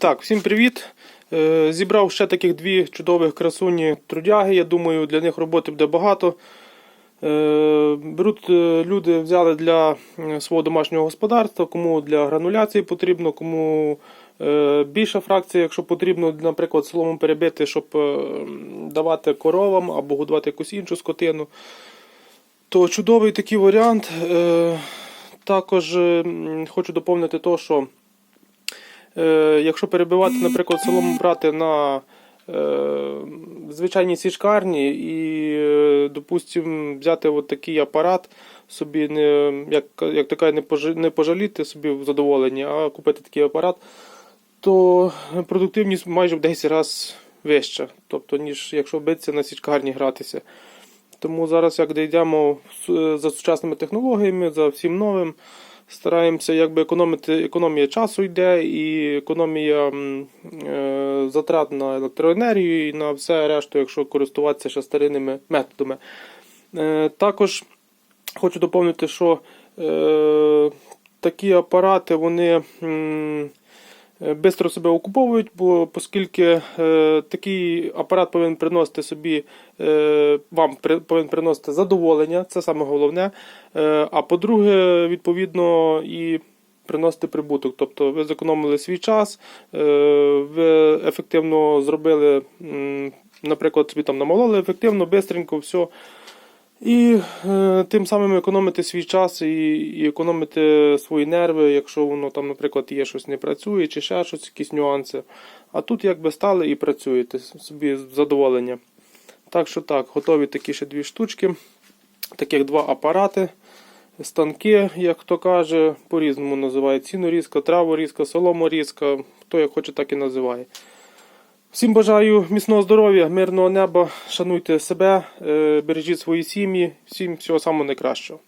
Так, всім привіт. Е, Зібрав ще таких дві чудових красуні трудяги. Я думаю, для них роботи буде багато. Е, Беруть е, люди, взяли для свого домашнього господарства, кому для грануляції потрібно, кому більша фракція, якщо потрібно, наприклад, солому перебити, щоб давати коровам або годувати якусь іншу скотину. То чудовий такий варіант. Також е, хочу доповнити те, що якщо перебивати, наприклад, солому брати на е, звичайній січкарні і, е, допустим, взяти от такий апарат, собі не, як, як така, не, пожаліти собі в задоволенні, а купити такий апарат, то продуктивність майже в 10 разів вища, тобто, ніж якщо битися на січкарні гратися. Тому зараз, як дійдемо за сучасними технологіями, за всім новим, стараємося якби економити, економія часу йде і економія е, затрат на електроенергію і на все решту, якщо користуватися ще старинними методами. Е, також хочу доповнити, що е, такі апарати вони. м, Бистро себе окуповують, бо оскільки е, такий апарат повинен приносити собі, е, вам при, повинен приносити задоволення, це саме головне. Е, а по-друге, відповідно, і приносити прибуток. Тобто ви зекономили свій час, е, ви ефективно зробили, наприклад, собі там намололи ефективно, бистренько, все. І е, тим самим економити свій час і, і економити свої нерви, якщо воно там, наприклад, є щось не працює, чи ще щось, якісь нюанси. А тут якби стали і працюєте собі з задоволення. Так що так, готові такі ще дві штучки, таких два апарати, станки, як хто каже, по-різному називають сінорізка, траворізка, соломорізка, хто як хоче, так і називає. Всім бажаю міцного здоров'я, мирного неба, шануйте себе, е, бережіть свої сім'ї, всім всього самого найкращого.